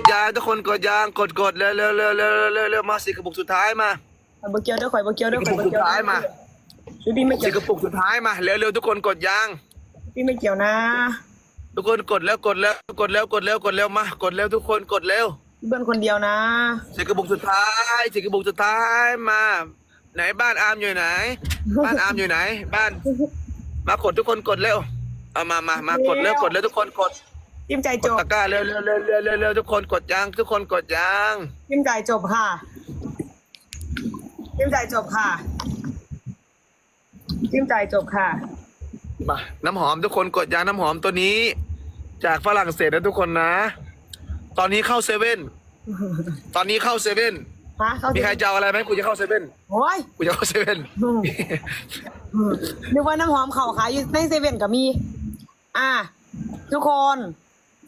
ดยางทุกคนกดยางกดกดเร็วเร็วเร็วเร็วเร็วเร็วมาสิกระปุกสุดท้ายมาบะเกียวเด้อข่อยบะเกียวเด้อข่อยบะเกียวสุดท้ายมาชุดนี้ไม่สิเกี่ยวกระปุกสุดท้ายมาเร็วเร็วทุกคนกดยาง พี่ไม่เกี่ยวนะทุกคนกดแล้วกดแล้วกดแล้วกดแล้วกดแล้วมากดแล้วทุกคนกดเร็วพี่เบิ้ลคนเดียวนะ สิกระปุกสุดท้ายสิกระปุกสุดท้ายมา ไหนบ้านอาร์มอยู่ไหน บ้านอาร์มอยู่ไหน บ้าน มากดทุกคนกดเร็วเอามามามากดเร็วกดเร็วทุกคนกด จิ้มใจกจดบ ตะกร้าเร็วเร็วเร็วเร็วเร็วเร็วทุกคนกดยางทุกคนกดยางจิ้มใจจบค่ะจิ้มใจจบค่ะ จิ้มใจจบค่ะ มาน้ำหอมทุกคนกดยางน้ำหอมตัวนี้ จากฝรั่งเศสนะทุกคนนะ ตอนนี้เข้าเซเว่นตอนนี้เข้าเซเว่นฮะเขามีใครจะเอาอะไรไหมกูจะเข้าเซเว่นโอ้ยกูจะเข้าเซเว่น อืมอืมนึกว่าน้ำหอมเขาขายอยู่ในเซเว่นกับมี อะ ทุกคน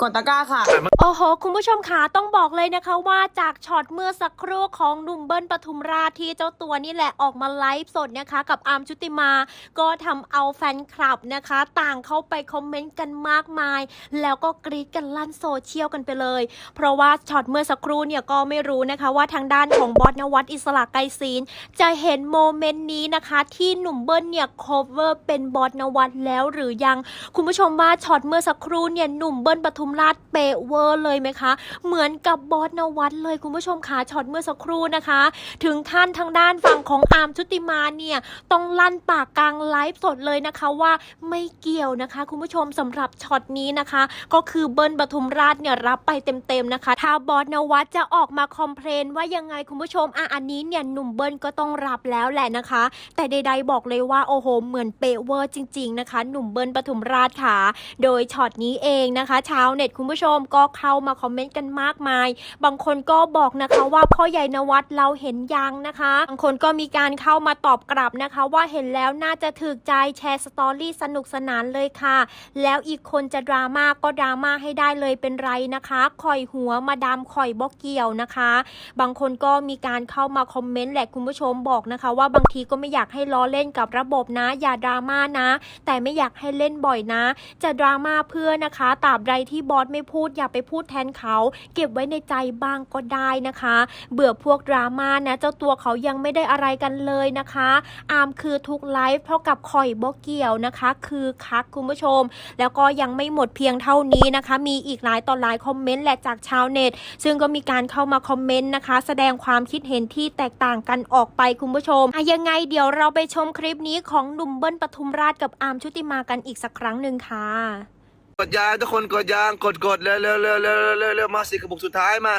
กดตะกร้าค่ะ โอ้โห คุณผู้ชมคะต้องบอกเลยนะคะว่าจากช็อตเมื่อสักครู่ของหนุ่มเบิ้ลปทุมราชที่เจ้าตัวนี่แหละออกมาไลฟ์สดนะคะ กับอาร์มชุติมา ก็ทำเอาแฟนคลับนะคะ ต่างเข้าไปคอมเมนต์กันมากมาย แล้วก็กรี๊ดกันลั่นโซเชียลกันไปเลย เพราะว่าช็อตเมื่อสักครู่เนี่ยก็ไม่รู้นะคะว่าทางด้านของบอสนวัตอิสระไกรศีลจะเห็นโมเมนต์นี้นะคะ ที่หนุ่มเบิ้ลเนี่ย cover เป็นบอสนวัตแล้วหรือยัง คุณผู้ชมว่าช็อตเมื่อสักครู่เนี่ยหนุ่มเบิ้ลปทุมราชเปะเวอร์เลยไหมคะ เหมือนกับบอสนวัตเลยคุณผู้ชมค่ะช็อตเมื่อสักครู่นะคะ ถึงขั้นทางด้านฝั่งของอาร์มชุติมาเนี่ยต้องลั่นปากกลางไลฟ์สดเลยนะคะว่าไม่เกี่ยวนะคะ คุณผู้ชมสำหรับช็อตนี้นะคะ ก็คือเบิ้ลปทุมราชเนี่ยรับไปเต็มๆนะคะ ถ้าบอสนวัตจะออกมาคอมเพลนว่ายังไงคุณผู้ชมอะอันนี้เนี่ยหนุ่มเบิ้ลก็ต้องรับแล้วแหละนะคะ แต่ใด ๆ บอกเลยว่าโอ้โหเหมือนเปะเวอร์จริง ๆนะคะ หนุ่มเบิ้ลปทุมราชค่ะ โดยช็อตนี้เองนะคะเช้าเน็ตคุณผู้ชมก็เข้ามาคอมเมนต์กันมากมาย บางคนก็บอกนะคะว่าพ่อใหญ่นวัดเราเห็นยังนะคะ บางคนก็มีการเข้ามาตอบกลับนะคะ ว่าเห็นแล้วน่าจะถึกใจแชร์สตอรี่สนุกสนานเลยค่ะ แล้วอีกคนจะดราม่าก็ดราม่าให้ได้เลยเป็นไรนะคะข่อยหัวมาดามข่อยบอกเกี่ยวนะคะ บางคนก็มีการเข้ามาคอมเมนต์แหละคุณผู้ชมบอกนะคะ ว่าบางทีก็ไม่อยากให้ล้อเล่นกับระบบนะ อย่าดราม่านะ แต่ไม่อยากให้เล่นบ่อยนะ จะดราม่าเพื่อนะคะตราบใดที่บอสไม่พูดอย่าไปพูดแทนเขา เก็บไว้ในใจบ้างก็ได้นะคะ เบื่อพวกดราม่านะ เจ้าตัวเขายังไม่ได้อะไรกันเลยนะคะ อามคือทุกไลฟ์เท่ากับข่อยบอกเกี่ยวนะคะ คือคักคุณผู้ชม แล้วก็ยังไม่หมดเพียงเท่านี้นะคะ มีอีกหลายต่อหลายคอมเมนต์แหละจากชาวเน็ต ซึ่งก็มีการเข้ามาคอมเมนต์นะคะ แสดงความคิดเห็นที่แตกต่างกันออกไปคุณผู้ชมอะยังไงเดี๋ยวเราไปชมคลิปนี้ของหนุ่มเบิ้ลปทุมราชกับอาร์มชุติมากันอีกสักครั้งหนึ่งค่ะ กดยางทุกคนกดยางกดกดเร็วเร็วเร็วเร็วเร็วเร็วมาสิกระปุกสุดท้ายมา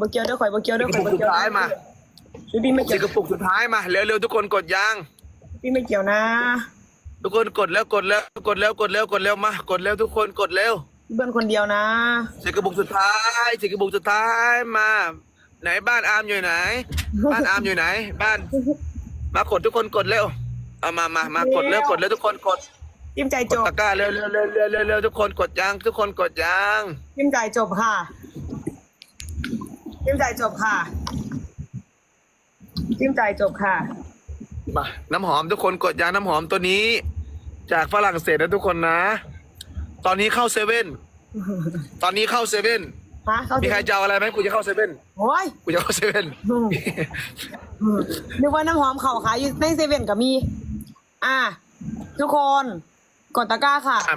บะเกียวเด้อข่อยบะเกียวเด้อข่อยบะเกียวสุดท้ายมาชุดนี้ไม่สิเกี่ยวกระปุกสุดท้ายมาเร็วเร็วทุกคนกดยาง พี่ไม่เกี่ยวนะทุกคนกดแล้วกดแล้วกดแล้วกดแล้วกดแล้วมากดแล้วทุกคนกดเร็วพี่เบิ้ลคนเดียวนะสิกระปุกสุดท้ายสิกระปุกสุดท้ายมา ไหนบ้านอาร์มอยู่ไหน บ้านอาร์มอยู่ไหน บ้าน มากดทุกคนกดเร็วเอามามามากดเร็วกดเร็วทุกคนกด จิ้มใจกจดบ ตะกร้าเร็วเร็วเร็วเร็วเร็วเร็วทุกคนกดยางทุกคนกดยางจิ้มใจจบค่ะจิ้มใจจบค่ะจิ้มใจจบค่ะ มาน้ำหอมทุกคนกดยางน้ำหอมตัวนี้ จากฝรั่งเศสนะทุกคนนะ ตอนนี้เข้าเซเว่นตอนนี้เข้าเซเว่นฮะเขามีใครจะเอาอะไรไหมกูจะเข้าเซเว่นโอ้ยกูจะเข้าเซเว่น อืมอืมนึกว่าน้ำหอมเขาขายอยู่ในเซเว่นกับมี อะ ทุกคน กดตะกร้าค่ะ อะ